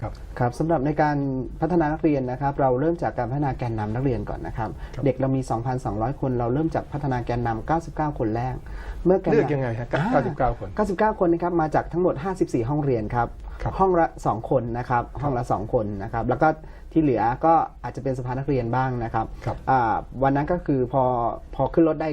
ครับครับสำหรับในการพัฒนานักเรียนนะครับ เราเริ่มจากการพัฒนาแกนนำนักเรียนก่อนนะครับครับ เด็กเรามี 2,200 คน เราเริ่มจากพัฒนาแกนนำ99 คนแรก เมื่อแกนนำเลือกยังไงฮะอ่า99 คน 99 คนนะครับมาจากทั้งหมด 54 ห้องเรียนครับครับห้องละ 2 คนนะครับ ห้องละ 2 คนนะครับ แล้วก็ที่เหลือก็อาจจะเป็นสภานักเรียนบ้างนะครับครับอ่าวันนั้นก็คือพอพอขึ้นรถได้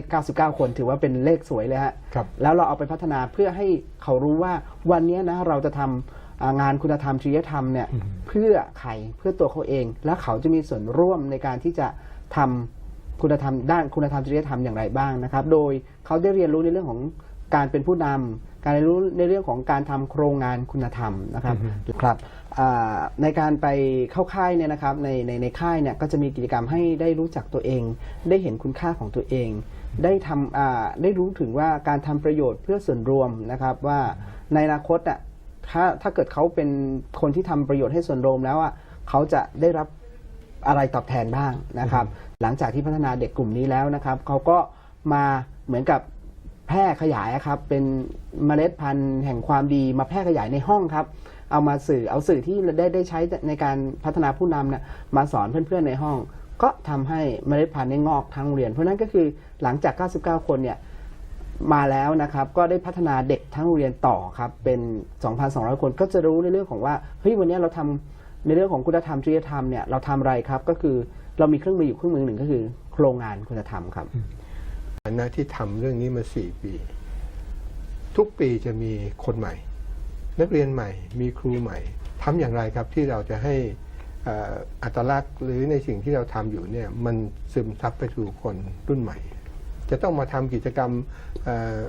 99 คน ถือว่าเป็นเลขสวยเลยฮะครับแล้วเราเอาไปพัฒนาเพื่อให้เขารู้ว่าวันนี้นะเราจะทำอ่า งานคุณธรรมจริยธรรมเนี่ยเพื่อใครเพื่อตัวเขาเอง แล้วเขาจะมีส่วนร่วมในการที่จะทำคุณธรรมด้านคุณธรรมจริยธรรมอย่างไรบ้างนะครับ โดยเขาได้เรียนรู้ในเรื่องของการเป็นผู้นำการเรียนรู้ในเรื่องของการทำโครงงานคุณธรรมนะครับครับอ่าในการไปเข้าค่ายเนี่ยนะครับในในในค่ายเนี่ยก็จะมีกิจกรรมให้ได้รู้จักตัวเอง ได้เห็นคุณค่าของตัวเอง ได้ทำอ่าได้รู้ถึงว่าการทำประโยชน์เพื่อส่วนรวมนะครับว่าในอนาคตอะ ถ้าถ้าเกิดเขาเป็นคนที่ทำประโยชน์ให้ส่วนรวมแล้วอะเขาจะได้รับอะไรตอบแทนบ้างนะครับ หลังจากที่พัฒนาเด็กกลุ่มนี้แล้วนะครับเขาก็มาเหมือนกับแพร่ขยายอะครับเป็นเมล็ดพันธุ์แห่งความดีมาแพร่ขยายในห้องครับ เอามาสื่อเอาสื่อที่ได้ได้ใช้ในการพัฒนาผู้นำเนี่ยมาสอนเพื่อนๆในห้อง ก็ทำให้เมล็ดพันธุ์ได้งอกทั้งโรงเรียน เพราะฉะนั้นก็คือหลังจาก 99 คนเนี่ย มาแล้วนะครับก็ได้พัฒนาเด็กทั้งโรงเรียนต่อครับเป็น 2,200 คนก็จะรู้ในเรื่องของว่าเฮ้ยวันนี้เราทำในเรื่องของคุณธรรมจริยธรรมเนี่ยเราทำอะไรครับก็คือเรามีเครื่องมืออยู่เครื่องมือหนึ่งก็คือ โครงงานคุณธรรมครับฐานะที่ทำเรื่องนี้มา4ปี ทุกปีจะมีคนใหม่ นักเรียนใหม่ มีครูใหม่ทำอย่างไรครับที่เราจะให้อัตลักษณ์หรือในสิ่งที่เราทำอยู่เนี่ยมันซึมซับไปสู่คนรุ่นใหม่ จะต้องมาทำกิจกรรมเอ่อ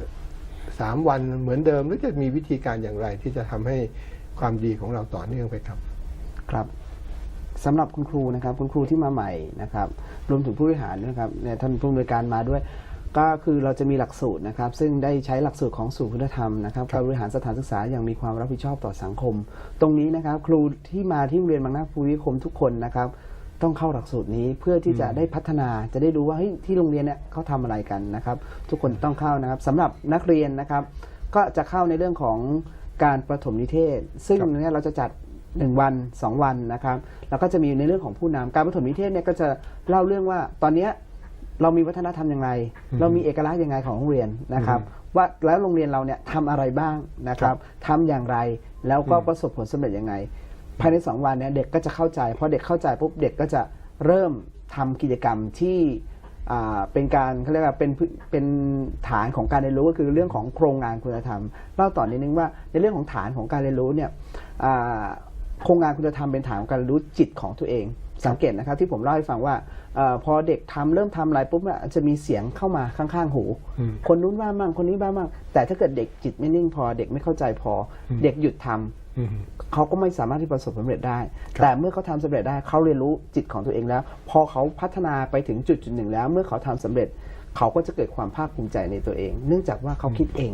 สามวันเหมือนเดิมหรือจะมีวิธีการอย่างไร ที่จะทำให้ความดีของเราต่อเนื่องไปครับครับสำหรับคุณครูนะครับ คุณครูที่มาใหม่นะครับรวมถึงผู้บริหารด้วยครับเนี่ยท่านผู้อำนวยการมาด้วย ก็คือเราจะมีหลักสูตรนะครับ ซึ่งได้ใช้หลักสูตรของสู่คุณธรรมนะครับการบริหารสถานศึกษาอย่างมีความรับผิดชอบต่อสังคม ตรงนี้นะครับ ครูที่มาที่โรงเรียนบางนาภูวิคมทุกคนนะครับ ต้องเข้าหลักสูตรนี้เพื่อที่จะได้พัฒนาจะได้รู้ว่าเฮ้ยที่โรงเรียนเนี่ยเขาทำอะไรกันนะครับ ทุกคนต้องเข้านะครับสำหรับนักเรียนนะครับ ก็จะเข้าในเรื่องของการประถมนิเทศ ซึ่งครับเนี่ยเราจะจัด1วัน2วันนะครับแล้วก็จะมีในเรื่องของผู้นำการประถมนิเทศเนี่ยก็จะเล่าเรื่องว่าตอนเนี้ยเรามีวัฒนธรรมอย่างไร เรามีเอกลักษณ์ยังไงของโรงเรียนนะครับ ว่าแล้วโรงเรียนเราเนี่ยทำอะไรบ้างนะครับทำอย่างไรแล้วก็ประสบผลสำเร็จยังไง ภายใน 2 วันเนี่ยเด็กก็จะเข้าใจพอเด็กเข้าใจปุ๊บเด็กก็จะเริ่มทำกิจกรรมที่เป็นการเขาเรียกว่าเป็นเป็นฐานของการเรียนรู้ก็คือเรื่องของโครงงานคุณธรรมเล่าต่อนิดนึงว่าในเรื่องของฐานของการเรียนรู้เนี่ยโครงงานคุณธรรมเป็นฐานของการรู้จิตของตัวเอง สังเกตนะครับที่ผมเล่าให้ฟังว่าเออพอเด็กทำเริ่มทำอะไรปุ๊บเนี่ยจะมีเสียงเข้ามาข้างๆหูอืมคนนู้นบ้างบ้างคนนี้บ้างบ้างแต่ถ้าเกิดเด็กจิตไม่นิ่งพอ เด็กไม่เข้าใจพออเด็กหยุดทำอืมเขาก็ไม่สามารถที่ประสบความสำเร็จได้ครับแต่เมื่อเขาทำสำเร็จได้เขาเรียนรู้จิตของตัวเองแล้ว พอเขาพัฒนาไปถึงจุดจุดหนึ่งแล้ว เมื่อเขาทำสำเร็จ เขาก็จะเกิดความภาคภูมิใจในตัวเอง เนื่องจากว่าเขาคิดเอง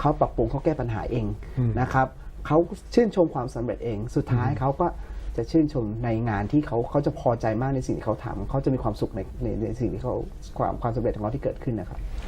เขาปรับปรุงเขาแก้ปัญหาเองนะครับเขาชื่นชมความสำเร็จเอง สุดท้ายเขาก็ จะชื่นชมในงานที่เขาเขาจะพอใจมากในสิ่งที่เขาทำเขาจะมีความสุขในในในสิ่งที่เขาความความสำเร็จของเขาที่เกิดขึ้นนะครับ